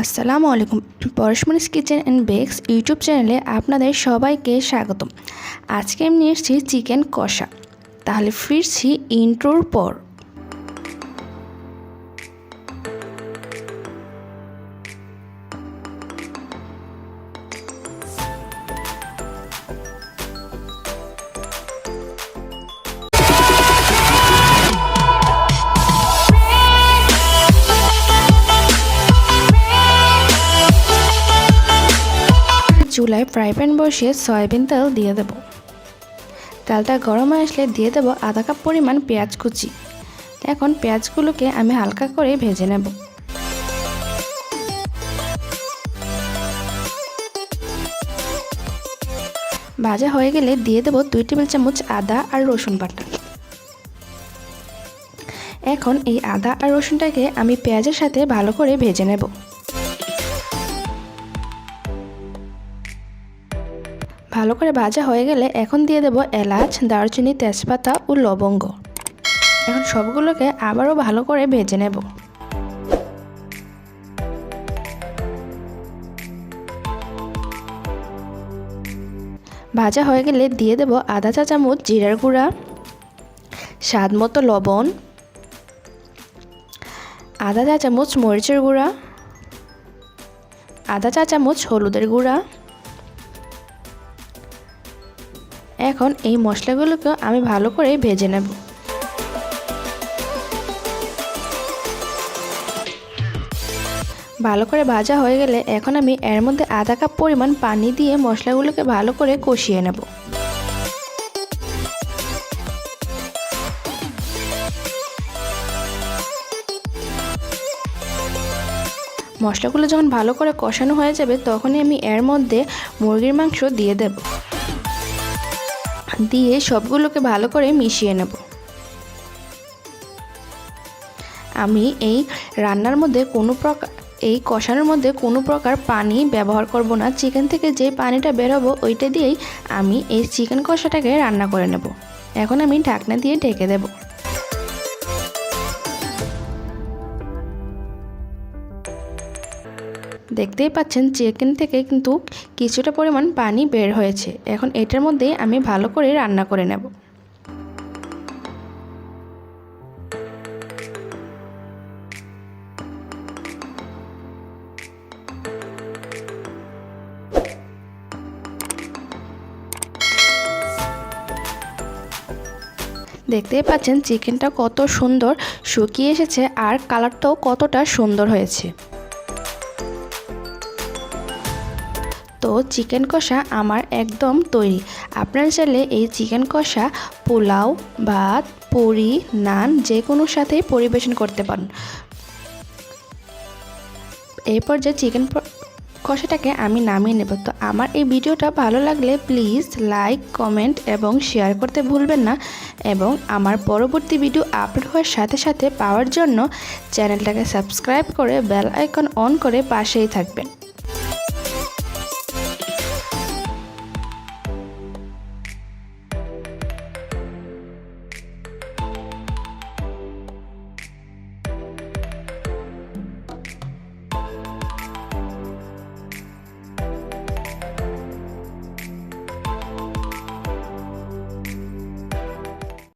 আসসালামু আলাইকুম। পরশমনিস কিচেন অ্যান্ড বেক্স ইউটিউব চ্যানেলে আপনাদের সবাইকে স্বাগতম। আজকে আমি নিয়ে এসেছি চিকেন কষা। তাহলে ফিরছি ইন্ট্রোর পর। চুলায় ফ্রাই প্যান বসিয়ে সয়াবিন তেল দিয়ে দেব। তেলটা গরম আসলে দিয়ে দেব আধা কাপ পরিমাণ পেঁয়াজ কুচি। এখন পেঁয়াজগুলোকে আমি হালকা করে ভেজে নেব। ভাজা হয়ে গেলে দিয়ে দেব দুই টেবিল চামচ আদা আর রসুন বাটা। এখন এই আদা আর রসুনটাকে আমি পেঁয়াজের সাথে ভালো করে ভেজে নেব। ভালো করে ভাজা হয়ে গেলে এখন দিয়ে দেব এলাচ, দারচিনি, তেজপাতা ও লবঙ্গ। এখন সবগুলোকে আবারও ভালো করে ভেজে নেব। ভাজা হয়ে গেলে দিয়ে দেব আধা চা চামচ জিরার গুঁড়া, স্বাদ মতো লবণ, আধা চা চামচ মরিচের গুঁড়া, আধা চা চামচ হলুদের গুঁড়া এখন এই মশলাগুলোকে আমি ভালো করে ভেজে নেব। ভালো করে ভাজা হয়ে গেলে এখন আমি এর মধ্যে আধা কাপ পরিমাণ পানি দিয়ে মশলাগুলোকে ভালো করে কষিয়ে নেব। মশলাগুলো যখন ভালো করে কষানো হয়ে যাবে, তখনই আমি এর মধ্যে মুরগির মাংস দিয়ে দেব। দিয়ে সবগুলোকে ভালো করে মিশিয়ে নেব। আমি এই রান্নার মধ্যে কোনো প্রকার এই কষানোর মধ্যে কোনো প্রকার পানি ব্যবহার করব না। চিকেন থেকে যে পানিটা বেরোবো ওইটা দিয়েই আমি এই চিকেন কষাটাকে রান্না করে নেব। এখন আমি ঢাকনা দিয়ে ঢেকে দেব। দেখতেই পাচ্ছেন চিকেন থেকে কিন্তু কিছুটা পরিমাণ পানি বের হয়েছে। এখন এটার মধ্যে আমি ভালো করে রান্না করে নেব। দেখতেই পাচ্ছেন চিকেনটা কত সুন্দর শুকিয়ে এসেছে আর কালারটাও কতটা সুন্দর হয়েছে। তো চিকেন কষা আমার একদম তৈরি। আপনার চাইলে এই চিকেন কষা, পোলাও, ভাত, পুরি, নান যে কোনো সাথেই পরিবেশন করতে পারেন। এরপর যে চিকেন কষাটাকে আমি নামিয়ে নেব। তো আমার এই ভিডিওটা ভালো লাগলে প্লিজ লাইক, কমেন্ট এবং শেয়ার করতে ভুলবেন না এবং আমার পরবর্তী ভিডিও আপলোড হওয়ার সাথে সাথে পাওয়ার জন্য চ্যানেলটাকে সাবস্ক্রাইব করে বেল আইকন অন করে পাশেই থাকবেন।